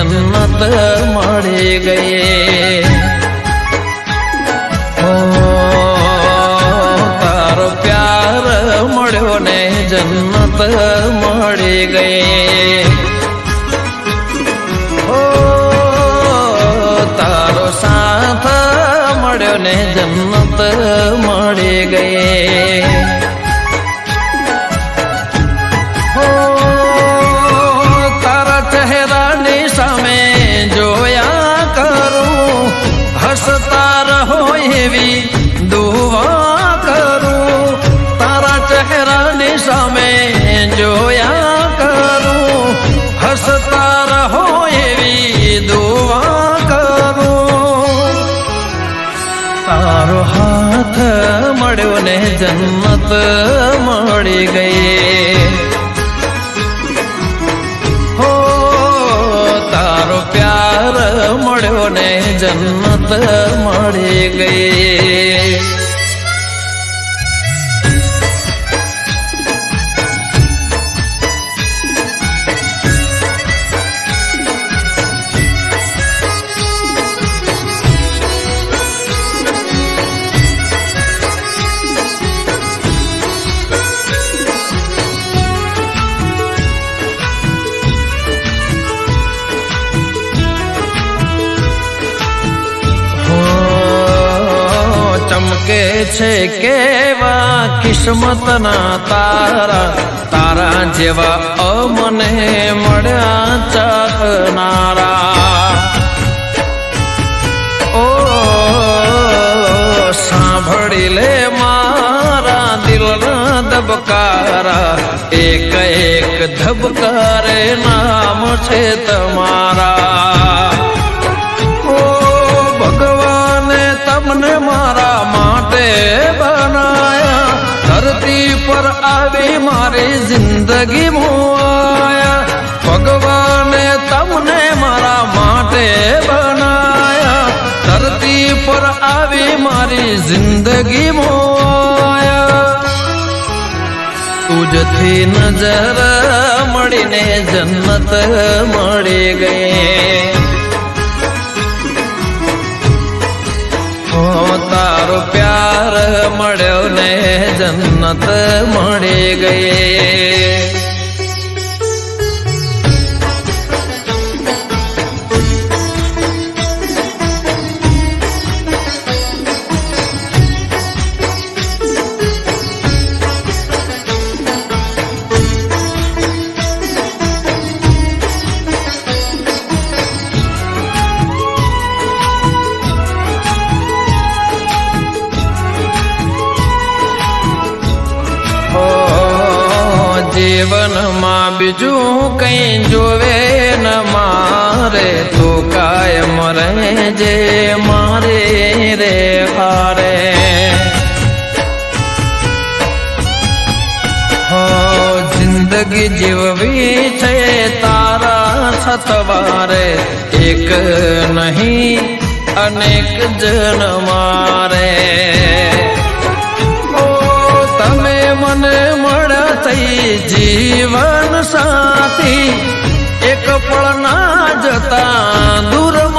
જન્નત મળી ગઈ તારો પ્યાર મળ્યો ને જન્નત મળી ગઈ તારો સાથ મળ્યો ને જન્નત મળી ગઈ ચહેરાની સામે જોયા કરું. હસતા રહો એવી દુઆ કરું. તારો હાથ મળ્યો ને જન્મત મળી ગઈ હો, તારો પ્યાર મળ્યો ને જન્મત મળી ગઈ છે કેવા કિસ્મતના તારા તારા જેવા અમને મળ્યા ચકનારા ઓ, સાંભળી લે મારા દિલના ધબકારા એક એક ધબકારે નામ છે તમારા. ધરતી પર આવી મારી જિંદગી મોયા ભગવાને તમને મારા માટે બનાયા ધરતી પર આવી મારી જિંદગી મોયા તુજથી નજર મળીને જન્નત મળી ગઈ ઓ તારો પ્યાર મળ્યો ને જન્નત મળી ગઈ જીવનમાં બીજું કઈ જોવે ન મારે, તો કાયમ રહે જે મારે રે હારે. જિંદગી જીવવી છે તારા સતવારે એક નહીં, અનેક જન મારે જીવન સાથી એક પળના જતા દૂર